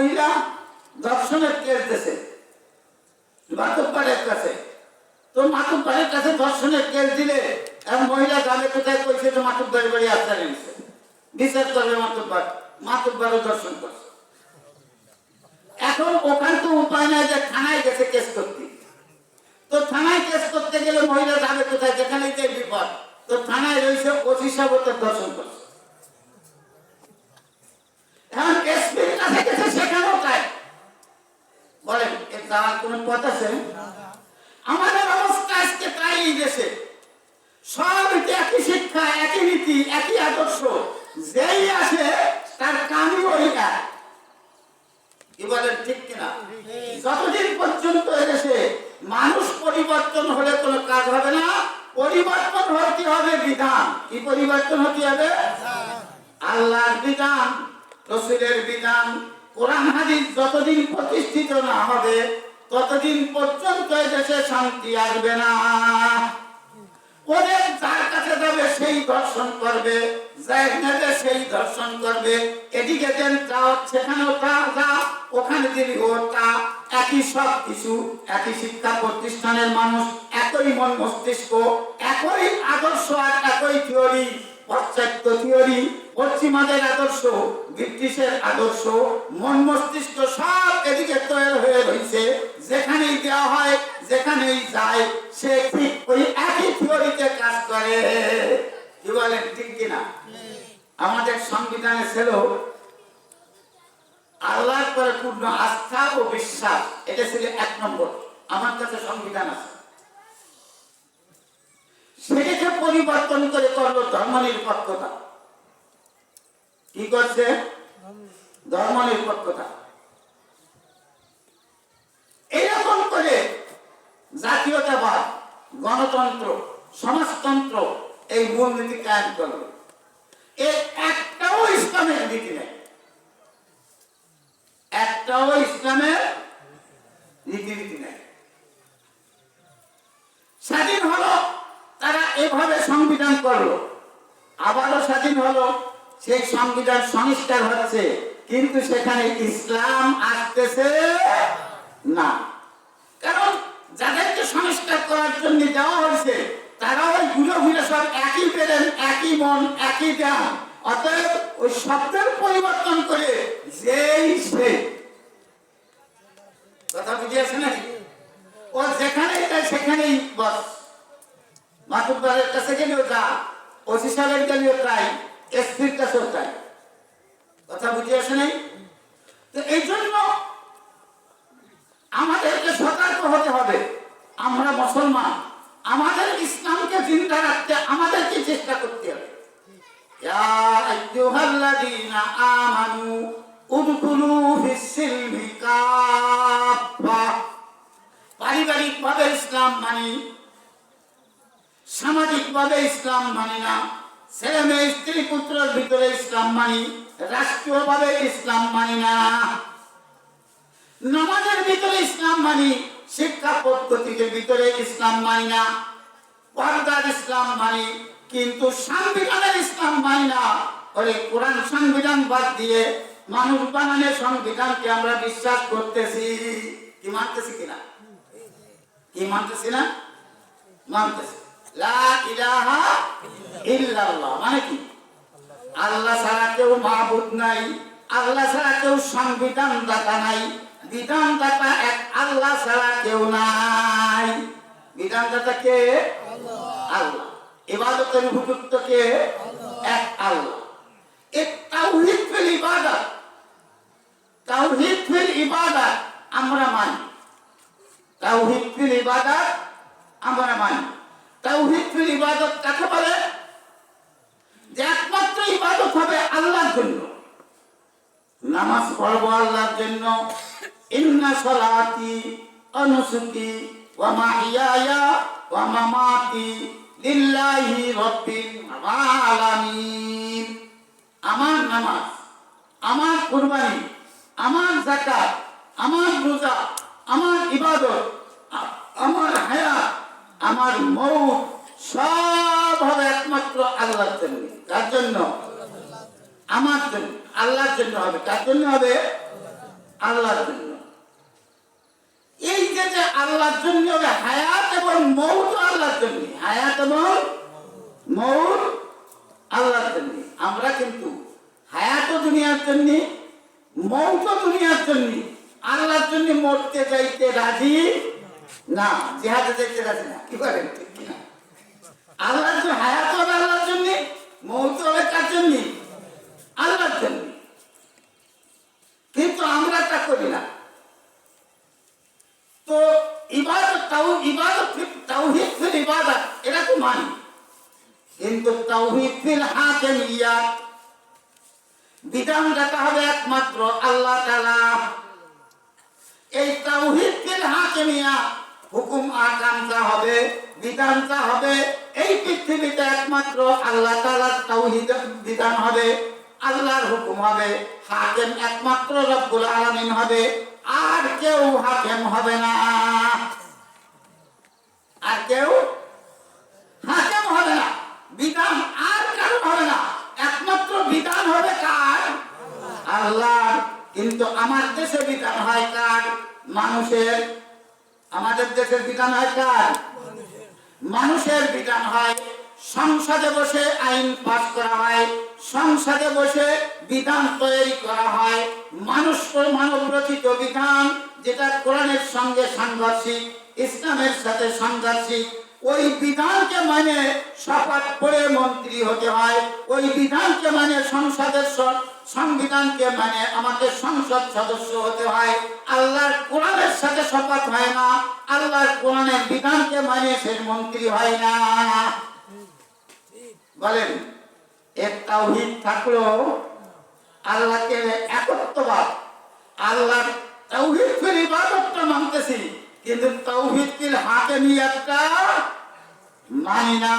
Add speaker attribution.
Speaker 1: মহিলা দর্শনের কেলতেছে মাতুব্বারের কাছে। তো মাতুব্বারের কাছে দর্শনের কেল দিলে এক মহিলা যাবে কোথায় কইছে তো মাতুব্বারের বাড়ি আসারে নিছে বিচার করবে মাতুব্বার। মাতুব্বারও দর্শন করছে। এখন ওখান তো উপায় নাই যে থানায় গেছে কেস করতে। তো থানায় কেস করতে গেলে মহিলা যাবে কোথায় যেখানে যে বিপদ, তো থানায় রয়েছে ওসি দর্শন করছে এখন এসপির কাছে গেছে সেখানেও তাই বলেন এর আছে? আমাদের অবস্থা আজকে তাই দেশে সব একই শিক্ষা, একই নীতি, একই আদর্শ। যেই আসে, তার কামই ওই এক। ঠিক কিনা? যতদিন পর্যন্ত এদেশে মানুষ পরিবর্তন হলে কোনো কাজ হবে না, পরিবর্তন হতে হবে বিধান। কি পরিবর্তন হতে হবে? আল্লাহর বিধান, রসুলের বিধান, কোরআন হাদিস যতদিন প্রতিষ্ঠিত না হবে ততদিন পর্যন্ত দেশে শান্তি আসবে না? ওদের যার কাছে যাবে সেই দর্শন করবে যাই নেবে সেই দর্শন করবে। এদিকে দেন যাও সেখানেও তা, যা, ওখানে দিলি ও তা, একই সব কিছু, একই শিক্ষা প্রতিষ্ঠানের মানুষ, একই মন মস্তিষ্ক, একই আদর্শ আর একই থিওরি পাশ্চাত্য থিওরি, পশ্চিমাদের আদর্শ, ব্রিটিশের আদর্শ, মন মস্তিষ্ক সব এদিকে তৈরি হয়ে রয়েছে। যেখানেই দেওয়া হয়, যেখানেই যায়, সে ঠিক ওই একই থিওরিতে কাজ করে। কি বলেন, ঠিক কিনা? আমাদের সংবিধানে ছিল, আল্লাহর পরে পূর্ণ আস্থা ও বিশ্বাস, এটা ছিল এক নম্বর। আমার কাছে সংবিধান আছে। সেটাকে পরিবর্তন করে করল ধর্ম নিরপেক্ষতা কি করছে? ধর্ম নিরপেক্ষতা এরকম করে জাতীয়তাবাদ, গণতন্ত্র, সমাজতন্ত্র এই মূলনীতি কায়েম করল এর একটাও ইসলামের নীতি নেই। একটাও ইসলামের রীতিনীতি নেই স্বাধীন হলো তারা এভাবে সংবিধান করল আবারও স্বাধীন হলো সেই সংবিধান সংস্কার হচ্ছে কিন্তু সেখানে ইসলাম আসতেছে না। কারণ যাদেরকে সংস্কার করার জন্য দেওয়া হয়েছে, তারা ওই ঘুরে ঘুরে সব একই পেলেন, একই মন, একই দেন অতএব ওই শব্দের পরিবর্তন করে যেই সে। কথা বুঝিয়েছে নাকি? ও যেখানেই যায় সেখানেই বস। মাতুব্বারের কাছে গেলেও যা, ওসি সাহেবের গেলেও তাই। কাছেও তাই কথা বুঝে আসে নাই? তো এই জন্য আমাদেরকে সতর্ক হতে হবে। আমরা মুসলমান, আমাদের ইসলামকে জিন্দা রাখতে আমাদেরকে চেষ্টা করতে হবে। আমানু উদখুলু ফিস-সিলমি কাফা পারিবারিক ভাবে ইসলাম মানি সামাজিক ভাবে ইসলাম মানি না। ছেলে মেয়ে, স্ত্রী পুত্রের ভিতরে ইসলাম মানি রাষ্ট্রীয় ভাবে ইসলাম মানি না। নামাজের ভিতরে ইসলাম মানি, শিক্ষা পদ্ধতির ভিতরে ইসলাম মানি না। পর্দার ইসলাম মানি, কিন্তু সংবিধানের ইসলাম মানি না। ওরে কোরআন সংবিধান বাদ দিয়ে মানুষ বানানোর সংবিধানকে আমরা বিশ্বাস করতেছি। কি মানতেছি কিনা? কি মানতেছি না? মানতেছি। মানে কি? আল্লাহ ছাড়া কেউ মাহবুদ নাই আল্লাহ ছাড়া কেউ সংবিধান দাতা নাই এক আল্লাহ ছাড়া কেউ নাই। বিধানদাতা কে? আল্লাহ। ইবাদতের উপযুক্ত কে? এক আল্লাহ। এক তাওহীদ ফিল ইবাদত। তাওহীদ ফিল ইবাদত আমরা মানি। তাওহীদ ফিল ইবাদত আমরা মানি। তাওহীদ ইবাদত কাকে বলে? যে একমাত্র ইবাদত হবে আল্লাহর জন্য। নামাজ পড়ব আল্লাহর জন্য। ইন্না সলাতি মামাতি লিল্লাহি আলামিন। আমার নামাজ, আমার কুরবানি, আমার যাকাত, আমার রোজা, আমার ইবাদত, আমার হায়াত আমার মৌত সব হবে একমাত্র আল্লাহর জন্য। তার জন্য? আমার জন্য, আল্লাহর জন্য হবে। তার জন্য হবে? আল্লাহর জন্য। এই যে যে আল্লাহর জন্য হবে, হায়াত এবং মৌত আল্লাহর জন্য। হায়াত এবং মৌত আল্লাহর জন্য। আমরা কিন্তু হায়াত দুনিয়ার জন্য মৌত দুনিয়ার জন্য। আল্লাহর জন্য মরতে যাইতে রাজি না, জিহাদে যাইতে রাজি না। কি কিনা আল্লাহর জন্য, হায়াত হবে আল্লাহর জন্য, মৌত হবে কার জন্য? আল্লাহর জন্য। কিন্তু আমরা তা করি না। তো ইবাদত তাও ইবাদত তাওহীদ ফিল ইবাদত এটা তো মানি কিন্তু তাওহীদ ফিল হাকিমিয়াত বিধান রাখা হবে একমাত্র আল্লাহ তাআলা। এই তাওহীদ ফিল হাকিমিয়া হুকুম আকাঙ্ক্ষা হবে, বিধানটা হবে, এই পৃথিবীতে একমাত্র আল্লাহ তাআলার তাওহীদ বিধান হবে, আল্লাহর হুকুম হবে, হাকিম একমাত্র রব্বুল আলামিন হবে, আর কেউ হাকিম হবে না। আর কেউ হাকিম হবে না। বিধান আর কারও হবে না। একমাত্র বিধান হবে কার? আল্লাহর। কিন্তু আমার দেশে বিধান হয় কার? মানুষের। আমাদের দেশের বিধান হয় কার? মানুষের বিধান হয় সংসদে বসে আইন পাস করা হয়, সংসদে বসে বিধান তৈরি করা হয়। মানুষ মানব রচিত বিধান যেটা কোরআনের সঙ্গে সাংঘর্ষিক, ইসলামের সাথে সাংঘর্ষিক ওই বিধানকে মানে শপথ করে মন্ত্রী হতে হয়। ওই বিধানকে মানে সংসদের সংবিধানকে মানে আমাকে সংসদ সদস্য হতে হয়। আল্লাহর কোরআনের সাথে শপথ হয় না। আল্লাহর কোরআনের বিধানকে মানে সে মন্ত্রী হয় না। বলেন একটা তাওহীদ থাকল আল্লাহকে তাওহীদ ফির ইবাদতটা মানতেছি। কিন্তু তৌহিদকিল হাতে নিয়ে একটা নাই না।